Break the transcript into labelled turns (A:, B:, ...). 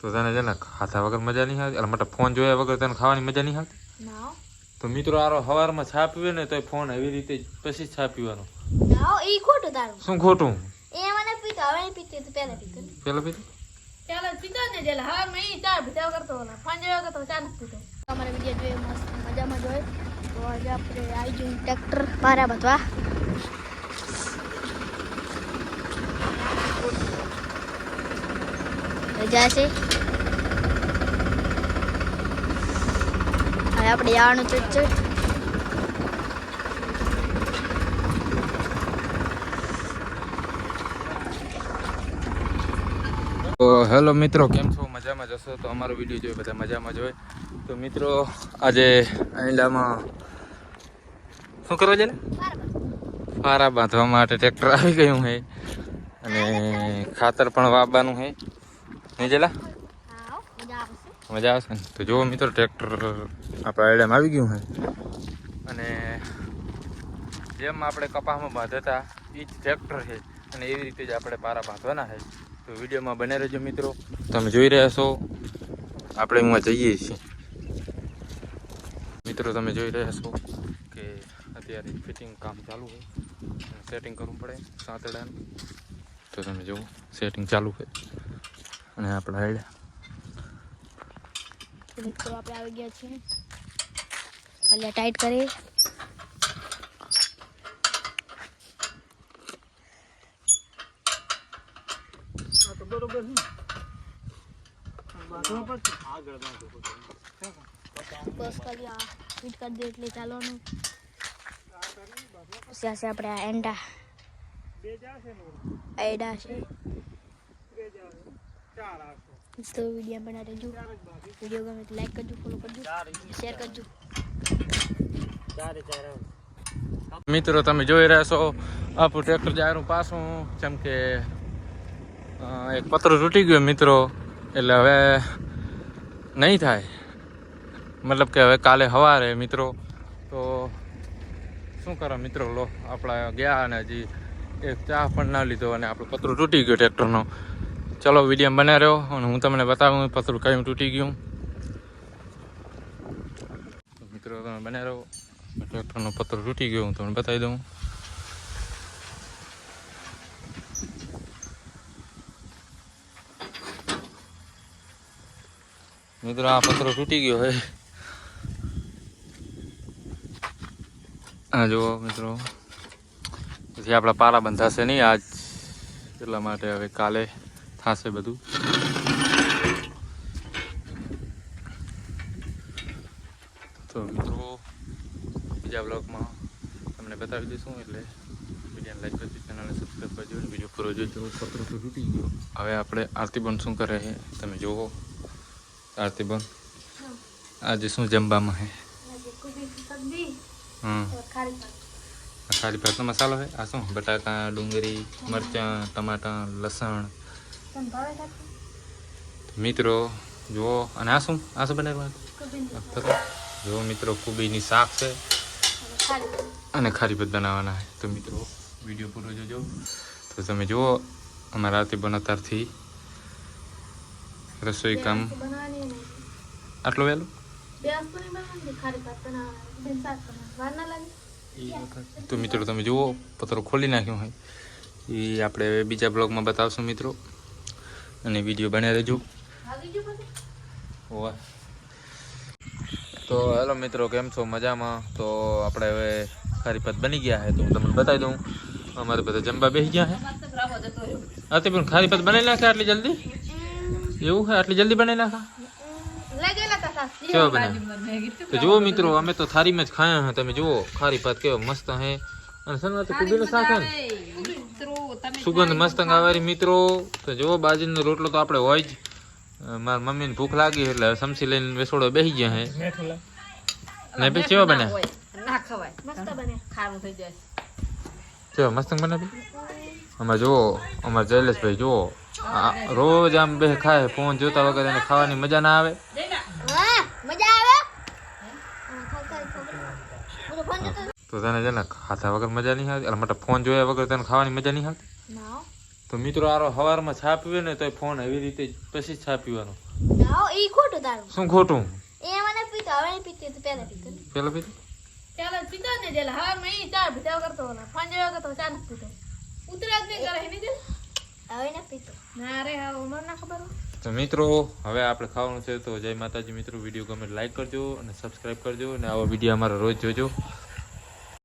A: તો તને છે ને ખાધા વગર મજા નહીં આવતી? એટલે માટે ફોન જોયા વગર તને ખાવાની મજા નહીં આવતી?
B: ના.
A: તો મિત્રો આરો સવારમાં છા પીવે ને તો ફોન એવી રીતે પછી છાપીવાનો છા પીવાનો. શું ખોટું?
B: એ મને પીતો હવે નહીં પીતો તો પહેલા પીતો. ને.
A: પેલો પીધું
C: પીતો ને જેલા હા મેં ઈ ચા પીતા કરતો ઓલા. પાંચ વાગે કરતો ચા નથી પીતો.
B: અમારે વીડિયો જોઈએ મસ્ત મજામાં જોઈએ તો આજે આપણે આવી જઈએ ટ્રેક્ટર પારા બધવા. રજા છે? હવે આપણે જવાનું છે છે.
A: હેલો મિત્રો, કેમ છો? મજામાં જશો તો અમારો વીડિયો જોઈ બધા મજામાં જોઈ તો મિત્રો, આજે આઈલામાં શું કરવા જાય ફારા બાંધવા માટે ટ્રેક્ટર આવી ગયું છે. અને ખાતર પણ વાવવાનું છે. નહીં જેલા
B: મજા આવશે
A: ને? તો જુઓ મિત્રો ટ્રેક્ટર આપણા એડેમ આવી ગયું છે. અને જેમ આપણે કપાસમાં બાંધતા એ જ ટ્રેક્ટર છે. અને એવી રીતે જ આપણે પારા બાંધવાના છે. તો વિડીયોમાં બને રહેજો મિત્રો. તમે જોઈ રહ્યા છો આપણે એમાં જઈએ છીએ. મિત્રો તમે જોઈ રહ્યા છો કે અત્યારે ફિટિંગ કામ ચાલુ છે. સેટિંગ કરવું પડે સાતડાનું તો તમે જુઓ સેટિંગ ચાલુ છે. અને આપણા આઈડા
B: મિત્રો આપણે આવી ગયા છીએ. ખાલી ટાઈટ કરી બસ ખાલી આ ફિટ કરી દે એટલે ચાલવાનું. પછી આપણે આ એંડા. એડા છે. તો વીડિયો બના દેજો વીડિયો ગમે તો લાઈક કરજો ફોલો કરજો શેર કરજો.
A: મિત્રો, તમે જોઈ રહ્યા છો આપણું ટ્રેક્ટર જાયરું પાછું, જેમ કે એક પતરું તૂટી ગયો મિત્રો, એટલે હવે નહીં થાય. મતલબ કે હવે કાલે સવારે મિત્રો, તો શું કરો મિત્રો, લો, આપણા ગયા અને હજી એક ચા પણ ના લીધો અને આપણો પત્રો તૂટી ગયો ટ્રેક્ટરનો ચલો, વીડિયો બને રહ્યો અને હું તમને બતાવું પતરું કયું તૂટી ગયું. મિત્રો તમે બને રહો. ટ્રેક્ટરનો પત્ર તૂટી ગયો, હું તમને બતાવી દઉં. મિત્રો, આ પતરો તૂટી ગયો હે આ જુઓ મિત્રો, પછી આપણા પારા બંધાશે નહીં આજ. એટલા માટે હવે કાલે થશે બધું તો મિત્રો બીજા બ્લોગમાં તમને બતાવી દઈશું, એટલે વિડીયોને લાઈક કરજો ચેનલને સબસ્ક્રાઈબ કરજો, અને વીડિયો પૂરો જોજો. પત્ર તો તૂટી ગયો હવે આપણે આરતીબન શું કરે છે, તમે જુઓ. આરતીબન, આજે શું જમવામાં છે? હમ. આ ખાલી ભાતનો મસાલો છે. આ શું? બટાકા, ડુંગળી, મરચાં, ટમાટા, લસણ મિત્રો, જુઓ, અને આ શું? આ શું બનાવવાનું જુઓ મિત્રો, કુબીની શાક છે. અને ખારી ભાત બનાવવાના તો મિત્રો, વીડિયો પૂરો જોજો. તો તમે જુઓ અમારા રાતે બનાતારથી રસોઈ કામ. આટલું વહેલું? તો મિત્રો, તમે જુઓ પત્રો ખોલી નાખ્યો હોય. એ આપણે બીજા બ્લોગમાં બતાવશું મિત્રો. અને વીડિયો બને રહેજો. હોવા. તો હેલો મિત્રો કેમ છો? મજામાં? તો આપણે હવે ખારી બની ગયા છે તો હું તમને બતાવી દઉં. અમારે બધા જમવા બેસી ગયા છે આરતી પણ ખારી બનાવી નાખે આટલી જલ્દી? એવું છે આટલી જલ્દી બનાવી નાખા? કેવા બનાવે તો જુઓ મિત્રો અમે તો થારીમાં જ ખાયા હા તમે જુઓ ખારી ભાત કેવો મસ્ત હે. અને સનવા તો કુબીનું શાક હે સુગંધ મસ્ત વાળી મિત્રો? તો જુઓ બાજરીનો રોટલો તો આપણે હોય જ. મારા મમ્મીને ભૂખ લાગી એટલે હવે સમસી લઈને વેસોડો બેસી ગયા હે ને પછી કેવા બને
C: ના ખવાય.
B: મસ્ત બને.
C: ખારું થઈ જાય.
A: કેવા મસ્ત બનાવી? અમારે જુઓ અમારે જયલેશભાઈ જુઓ. આ રોજ આમ બે ખાય ફોન જોતા વગર એને ખાવાની મજા ના આવે.
B: મજા આવે?
A: તો તને છે ને ખાધા વગર મજા નહીં આવતી? એટલે માટે ફોન જોયા વગર તને ખાવાની મજા નહીં આવતી? તો મિત્રો આરો સવારમાં છા પીવે ને તો ફોન એવી રીતે પછી જ છા પીવાનો. શું ખોટું?
B: એ મને પીતો હવે નહીં પીતી તો પહેલા પીતો. ને.
A: પેલો પીધું
C: પીતો ને જેલા હા મેં ચા ભીતા કરતો ઓલા પાંચ કરતો ચા નથી પીતો. ઉતરા જ નહીં કરે હે નહીં.
B: હવે નથી પીતો.
C: ના રે હા મને ના ખબર
A: તો મિત્રો હવે આપણે ખાવાનું છે તો જય માતાજી મિત્રો. વીડિયો ગમે લાઈક કરજો અને સબસ્ક્રાઈબ કરજો અને આવા વીડિયો અમારા રોજ જોજો.